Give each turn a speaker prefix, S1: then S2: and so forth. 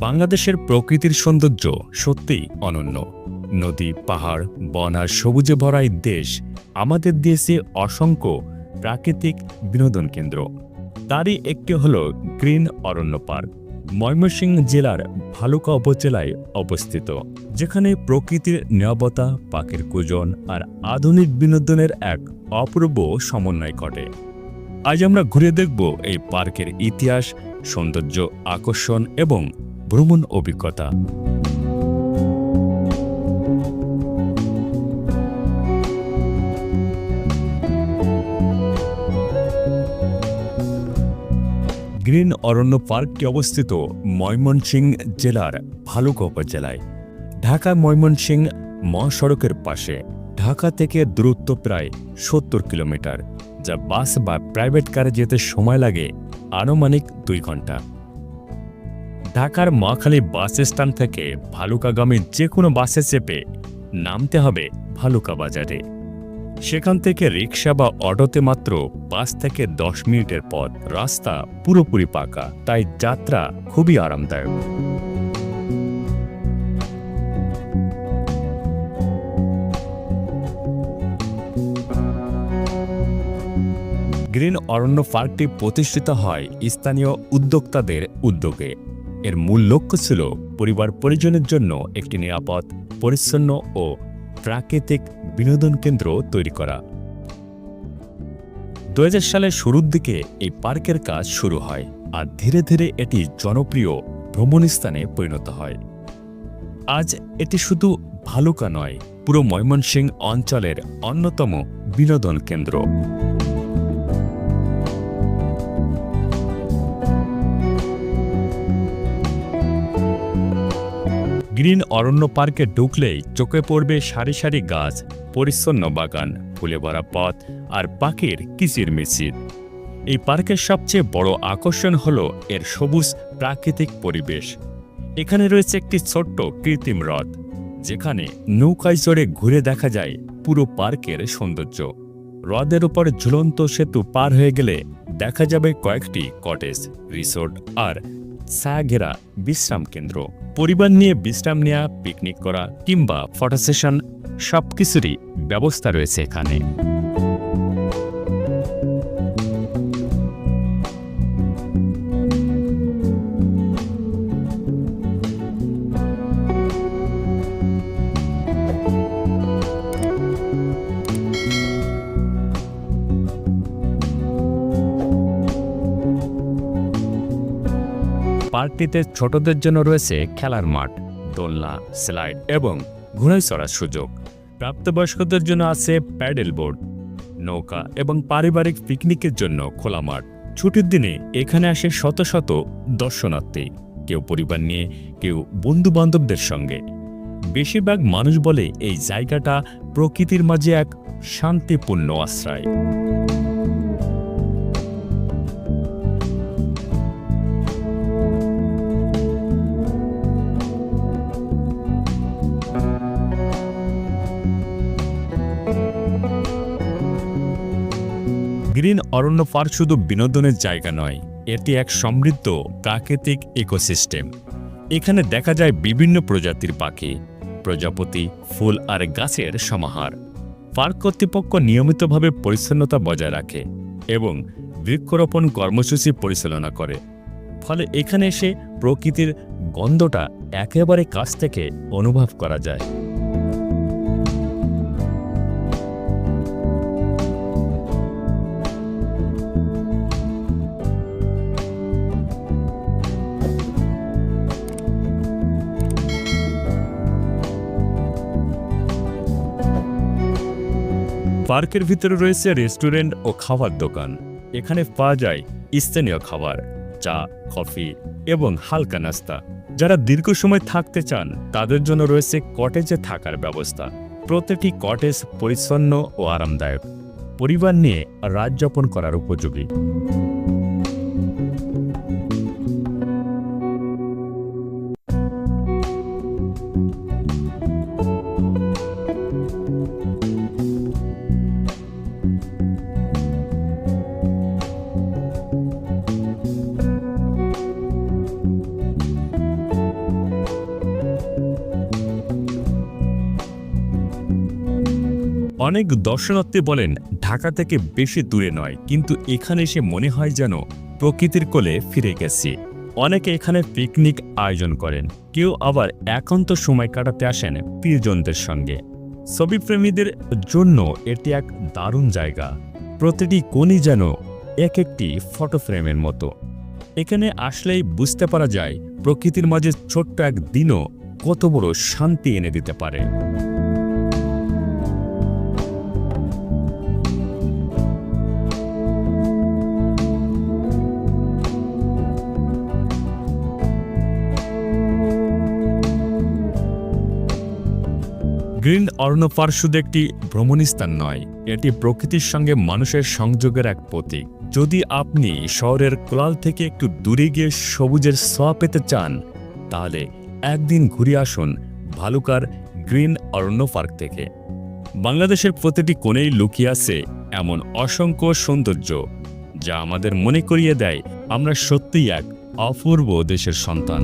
S1: বাংলাদেশের প্রকৃতির সৌন্দর্য সত্যিই অনন্য। নদী, পাহাড়, বন আর সবুজে ভরা দেশ আমাদের দিয়েছে অসংখ্য প্রাকৃতিক বিনোদন কেন্দ্র। তারই একটি হল গ্রিন অরণ্য পার্ক। ময়মনসিংহ জেলার ভালুকা উপজেলায় অবস্থিত, যেখানে প্রকৃতির নিরাপত্তা পাখির কুজন আর আধুনিক বিনোদনের এক অপূর্ব সমন্বয় ঘটে। আজ আমরা ঘুরে দেখব এই পার্কের ইতিহাস, সৌন্দর্য, আকর্ষণ এবং ভ্রমণ অভিজ্ঞতা। গ্রিন অরণ্য পার্কটি অবস্থিত ময়মনসিংহ জেলার ভালুকা উপজেলায়। ঢাকা ময়মনসিংহ মহাসড়কের পাশে। ঢাকা থেকে দূরত্ব প্রায় সত্তর কিলোমিটার, যা বাস বা প্রাইভেট কারে যেতে সময় লাগে আনুমানিক দুই ঘণ্টা। ঢাকার মহাখালী বাস স্ট্যান্ড থেকে ভালুকাগামী যে কোনো বাসে চেপে নামতে হবে ভালুকা বাজারে। সেখান থেকে রিক্সা বা অটোতে মাত্র পাঁচ থেকে দশ মিনিটের পথ। রাস্তা পুরোপুরি পাকা, তাই যাত্রা খুবই আরামদায়ক। গ্রিন অরণ্য পার্কটি প্রতিষ্ঠিত হয় স্থানীয় উদ্যোক্তাদের উদ্যোগে। এর মূল লক্ষ্য ছিল পরিবার পরিজনের জন্য একটি নিরাপদ, পরিচ্ছন্ন ও প্রাকৃতিক বিনোদন কেন্দ্র তৈরি করা। দু সালের শুরুর দিকে এই পার্কের কাজ শুরু হয় আর ধীরে ধীরে এটি জনপ্রিয় ভ্রমণস্থানে পরিণত হয়। আজ এটি শুধু ভালুকা নয়, পুরো ময়মনসিংহ অঞ্চলের অন্যতম বিনোদন কেন্দ্র। গ্রিন অরণ্য পার্কে ঢুকলেই চোখে পড়বে সারি সারি গাছ, পরিচ্ছন্ন বাগান, ফুলে ভরা পথ আর পাখির কিচির মিচির। এই পার্কের সবচেয়ে বড় আকর্ষণ হল এর সবুজ প্রাকৃতিক পরিবেশ। এখানে রয়েছে একটি ছোট্ট কৃত্রিম হ্রদ, যেখানে নৌকায় চড়ে ঘুরে দেখা যায় পুরো পার্কের সৌন্দর্য। হ্রদের উপর ঝুলন্ত সেতু পার হয়ে গেলে দেখা যাবে কয়েকটি কটেজ, রিসোর্ট আর ছায়াঘেরা বিশ্রাম কেন্দ্র। পরিবার নিয়ে বিশ্রাম নেওয়া পিকনিক করা কিংবা ফটো সেশন সবকিছুরই ব্যবস্থা রয়েছে এখানে। পার্কটিতে ছোটদের জন্য রয়েছে খেলার মাঠ, দোলনা, স্লাইড এবং ঘোড়ায় চড়ার সুযোগ। প্রাপ্তবয়স্কদের জন্য আছে প্যাডেল বোর্ড, নৌকা এবং পারিবারিক পিকনিকের জন্য খোলা মাঠ। ছুটির দিনে এখানে আসে শত শত দর্শনার্থী, কেউ পরিবার নিয়ে, কেউ বন্ধু বান্ধবদের সঙ্গে। বেশিরভাগ মানুষ বলে এই জায়গাটা প্রকৃতির মাঝে এক শান্তিপূর্ণ আশ্রয়। গ্রিন অরণ্য পার্ক শুধু বিনোদনের জায়গা নয়, এটি এক সমৃদ্ধ প্রাকৃতিক ইকোসিস্টেম এখানে দেখা যায় বিভিন্ন প্রজাতির পাখি, প্রজাপতি, ফুল আর গাছের সমাহার। পার্ক কর্তৃপক্ষ নিয়মিতভাবে পরিচ্ছন্নতা বজায় রাখে এবং বৃক্ষরোপণ কর্মসূচি পরিচালনা করে। ফলে এখানে এসে প্রকৃতির গন্ধটা একেবারে কাছ থেকে অনুভব করা যায়। পার্কের ভিতরে রয়েছে রেস্টুরেন্ট ও খাবার দোকান। এখানে পাওয়া যায় স্থানীয় খাবার, চা, কফি এবং হালকা নাস্তা। যারা দীর্ঘ সময় থাকতে চান, তাদের জন্য রয়েছে কটেজে থাকার ব্যবস্থা। প্রতিটি কটেজ পরিচ্ছন্ন ও আরামদায়ক। পরিবার নিয়ে রাত যাপন করার উপযোগী। অনেক দর্শনার্থী বলেন, ঢাকা থেকে বেশি দূরে নয়, কিন্তু এখানে এসে মনে হয় যেন প্রকৃতির কোলে ফিরে গেছি। অনেকে এখানে পিকনিক আয়োজন করেন, কেউ আবার একান্ত সময় কাটাতে আসেন প্রিয়জনদের সঙ্গে। ছবিপ্রেমীদের জন্য এটি এক দারুণ জায়গা। প্রতিটি কোণই যেন এক একটি ফটো ফ্রেমের মতো। এখানে আসলেই বুঝতে পারা যায়, প্রকৃতির মাঝে ছোট্ট এক দিনও কত বড় শান্তি এনে দিতে পারে। গ্রিন অরণ্যপার শুধু একটি ভ্রমণস্থান নয়, এটি প্রকৃতির সঙ্গে মানুষের সংযোগের এক প্রতীক। যদি আপনি শহরের কোলাল থেকে একটু দূরে গিয়ে সবুজের ছোঁয়া পেতে চান, তাহলে একদিন ঘুরে আসুন ভালুকার গ্রিন অরণ্য পার্ক থেকে। বাংলাদেশের প্রতিটি কোণেই লুকিয়ে আছে এমন অসংখ্য সৌন্দর্য, যা আমাদের মনে করিয়ে দেয় আমরা সত্যিই এক অপূর্ব দেশের সন্তান।